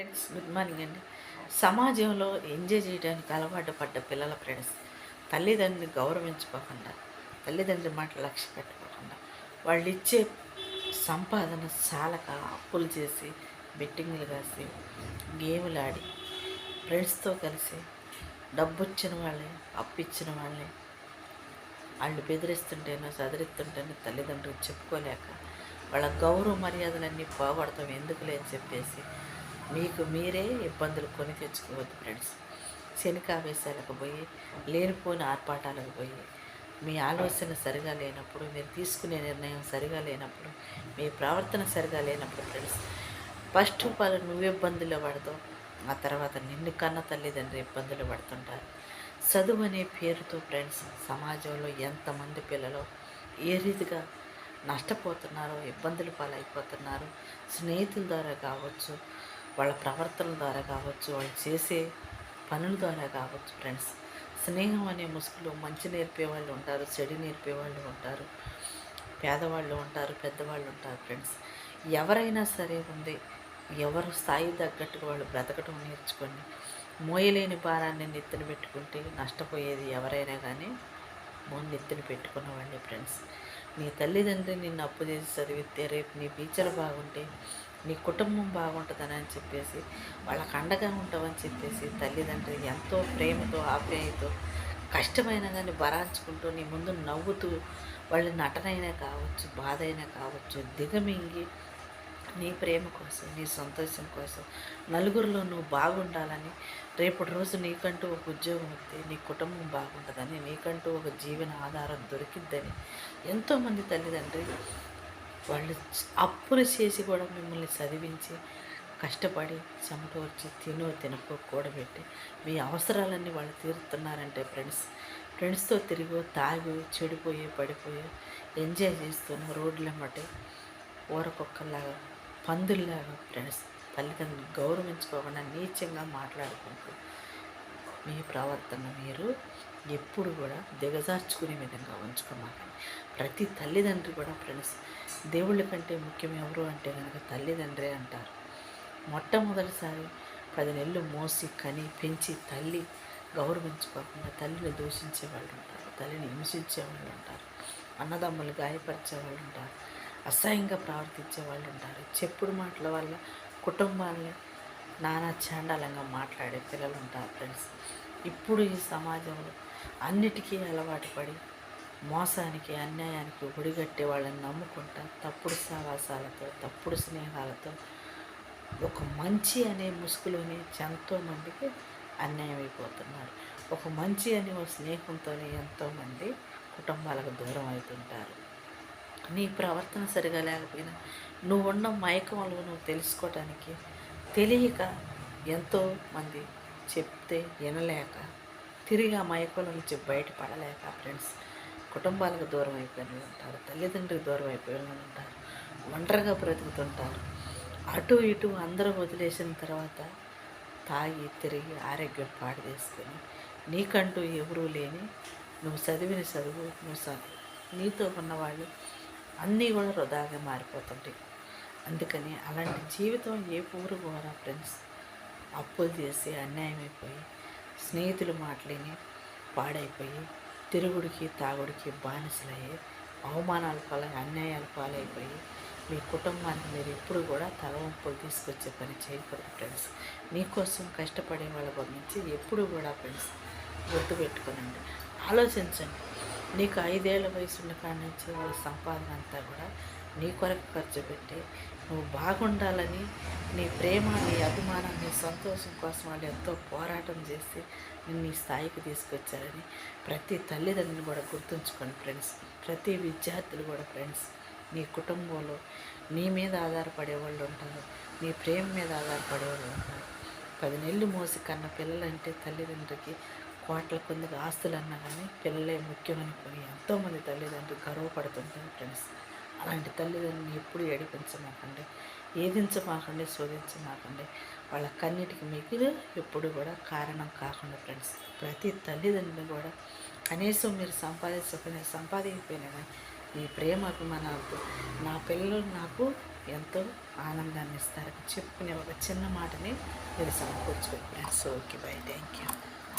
Friends good morning అండి. సమాజంలో enjoy చేయడానికి అలవాటు పడ్డ పిల్లల ఫ్రెండ్స్ తల్లిదండ్రుని గౌరవించుకోకుండా తల్లిదండ్రుల మాట లక్ష్య పెట్టకోకుండా వాళ్ళు ఇచ్చే సంపాదన చాలక అప్పులు చేసి బెట్టింగ్లు కాసి గేములు ఆడి ఫ్రెండ్స్తో కలిసి డబ్బు ఇచ్చిన వాళ్ళే అప్పిచ్చిన వాళ్ళే వాళ్ళు బెదిరిస్తుంటేనో చదిరిస్తుంటేనో తల్లిదండ్రులు చెప్పుకోలేక వాళ్ళ గౌరవ మర్యాదలన్నీ పోగొడతాం ఎందుకులే అని చెప్పేసి మీకు మీరే ఇబ్బందులు కొని తెచ్చుకోవద్దు ఫ్రెండ్స్. శనికావేశాలకు పోయి లేనిపోని ఆర్పాటాలకు పోయి మీ ఆలోచన సరిగా లేనప్పుడు మీరు తీసుకునే నిర్ణయం సరిగా లేనప్పుడు మీ ప్రవర్తన సరిగా లేనప్పుడు ఫ్రెండ్స్ ఫస్ట్ ఆఫ్ నువ్వు ఇబ్బందులు పడతావు. ఆ తర్వాత నిన్ను కన్న తల్లిదండ్రులు ఇబ్బందులు పడుతుంటారు. చదువు అనే పేరుతో ఫ్రెండ్స్ సమాజంలో ఎంతమంది పిల్లలు ఏ రీతిగా నష్టపోతున్నారో ఇబ్బందులు పాలైపోతున్నారు స్నేహితుల ద్వారా కావచ్చు వాళ్ళ ప్రవర్తన ద్వారా కావచ్చు వాళ్ళు చేసే పనుల ద్వారా కావచ్చు ఫ్రెండ్స్ స్నేహం అనే ముసుగులో మంచి నేర్పే వాళ్ళు ఉంటారు చెడు నేర్పే వాళ్ళు ఉంటారు పేదవాళ్ళు ఉంటారు పెద్దవాళ్ళు ఉంటారు ఫ్రెండ్స్ ఎవరైనా సరే ఉంది ఎవరు స్థాయి తగ్గట్టుగా వాళ్ళు బ్రతకడం నేర్చుకోండి. మోయలేని భారాన్ని నెత్తిన పెట్టుకుంటే నష్టపోయేది ఎవరైనా కానీ మోని నెత్తిన పెట్టుకున్న వాళ్ళే ఫ్రెండ్స్ నీ తల్లిదండ్రి నిన్ను అప్పు చేసి చదివితే రేపు నీ ఫ్యూచర్ బాగుంటే నీ కుటుంబం బాగుంటుందని అని చెప్పేసి వాళ్ళకి అండగా ఉంటావని చెప్పేసి తల్లిదండ్రులు ఎంతో ప్రేమతో ఆప్యాయతో కష్టమైన కానీ భరాంచుకుంటూ నీ ముందు నవ్వుతూ వాళ్ళ నటనైనా కావచ్చు బాధ అయినా కావచ్చు దిగమింగి నీ ప్రేమ కోసం నీ సంతోషం కోసం నలుగురిలో నువ్వు బాగుండాలని రేపటి రోజు నీకంటూ ఒక ఉద్యోగం వస్తే నీ కుటుంబం బాగుంటుందని నీకంటూ ఒక జీవన ఆధారం దొరికిద్దని ఎంతోమంది తల్లిదండ్రులు వాళ్ళు అప్పులు చేసి కూడా మిమ్మల్ని చదివించి కష్టపడి చెమటోర్చి తినో తినకో కూడబెట్టి మీ అవసరాలన్నీ వాళ్ళు తీరుతున్నారంటే ఫ్రెండ్స్. ఫ్రెండ్స్తో తిరిగి తాగి చెడిపోయి పడిపోయి ఎంజాయ్ చేస్తున్న రోడ్లమ్మటే ఊరకొక్కలాగా పందుల్లాగా ఫ్రెండ్స్ తల్లిదండ్రులు గౌరవించుకోకుండా నీచంగా మాట్లాడుకుంటూ మీ ప్రవర్తన మీరు ఎప్పుడు కూడా దిగజార్చుకునే విధంగా ఉంచుకోమాకండి. ప్రతి తల్లిదండ్రి కూడా ఫ్రెండ్స్ దేవుళ్ళ కంటే ముఖ్యం ఎవరు అంటే కనుక తల్లిదండ్రే అంటారు. మొట్టమొదటిసారి పది నెలలు మోసి కని పెంచి తల్లి గౌరవించుకోకుండా తల్లిని దూషించే వాళ్ళు ఉంటారు. తల్లిని హింసించే వాళ్ళు ఉంటారు. అన్నదమ్ములు గాయపరిచే వాళ్ళు ఉంటారు. అసహ్యంగా ప్రవర్తించే వాళ్ళు ఉంటారు. చెప్పుడు మాటల వల్ల కుటుంబాన్ని నానా చాండాలంగా మాట్లాడే పిల్లలు ఉంటారు ఫ్రెండ్స్. ఇప్పుడు ఈ సమాజంలో అన్నిటికీ అలవాటు పడి మోసానికి అన్యాయానికి ఒడిగట్టే వాళ్ళని నమ్ముకుంటా తప్పుడు సావాసాలతో తప్పుడు స్నేహాలతో ఒక మంచి అనే ముసుగులోనే ఎంతోమందికి అన్యాయం అయిపోతున్నారు. ఒక మంచి అనే ఒక స్నేహంతోనే ఎంతోమంది కుటుంబాలకు దూరం అవుతుంటారు. నీ ప్రవర్తన సరిగా లేకపోయినా నువ్వు ఉన్న మైకంలో నువ్వు తెలుసుకోవటానికి తెలియక ఎంతో మంది చెప్తే వినలేక తిరిగి ఆ మైకంలో నుంచి బయటపడలేక ఫ్రెండ్స్ కుటుంబాలకు దూరం అయిపోయిన ఉంటారు తల్లిదండ్రులకు దూరం అయిపోయిన ఉంటారు ఒంటరిగా బ్రతుకుతుంటారు. అటు ఇటు అందరూ వదిలేసిన తర్వాత తాగి తిరిగి ఆరోగ్యం పాడు చేసుకొని నీకంటూ ఎవరూ లేని నువ్వు చదివిన చదువు నువ్వు నీతో ఉన్నవాళ్ళు అన్నీ కూడా వృధాగా మారిపోతుంటాయి. అందుకని అలాంటి జీవితం ఏ పూరు పోరా ఫ్రెండ్స్? అప్పులు చేసి అన్యాయం అయిపోయి స్నేహితులు మాటలేని పాడైపోయి తిరుగుడికి తాగుడికి బానిసలయ్యి అవమానాల పాలై అన్యాయాల పాలైపోయి మీ కుటుంబానికి మీరు ఎప్పుడు కూడా తలవంపులు తీసుకొచ్చే పని చేయకూడదు ఫ్రెండ్స్ మీకోసం కష్టపడే వాళ్ళ గురించి ఎప్పుడు కూడా ఫ్రెండ్స్ గుర్తుపెట్టుకోనండి. ఆలోచించండి. నీకు ఐదేళ్ళ వయసు ఉన్న కాడి నుంచి వాళ్ళ సంపాదన అంతా కూడా నీ కొరకు ఖర్చు పెట్టి నువ్వు బాగుండాలని నీ ప్రేమ నీ అభిమానం నీ సంతోషం కోసం వాళ్ళు ఎంతో పోరాటం చేసి నిన్ను ఈ స్థాయికి తీసుకొచ్చారని ప్రతి తల్లిదండ్రులు కూడా గుర్తుంచుకోండి ఫ్రెండ్స్. ప్రతి విద్యార్థులు కూడా ఫ్రెండ్స్ నీ కుటుంబంలో నీ మీద ఆధారపడే వాళ్ళు ఉంటారు. నీ ప్రేమ మీద ఆధారపడే వాళ్ళు ఉంటారు. పది నెలలు మోసి కన్న పిల్లలంటే తల్లిదండ్రులకి కోట్ల కొందరు ఆస్తులు అన్నా కానీ పిల్లలే ముఖ్యమనుకొని ఎంతోమంది తల్లిదండ్రులు గర్వపడుతుంటారు ఫ్రెండ్స్. అలాంటి తల్లిదండ్రులు ఎప్పుడు ఏడిపించమాకండి. ఏదించమాకండి శోధించమాకండి. వాళ్ళ కన్నిటికి మిగిలి ఎప్పుడు కూడా కారణం కాకుండా ఫ్రెండ్స్ ప్రతి తల్లిదండ్రులు కూడా కనీసం మీరు సంపాదించకపోయినా సంపాదించకపోయినా కానీ ఈ ప్రేమ అభిమానాలకు నా పిల్లలు నాకు ఎంతో ఆనందాన్ని ఇస్తారు చెప్పుకునే ఒక చిన్న మాటని మీరు సమకూర్చుకోండి. Friends okay bye thank you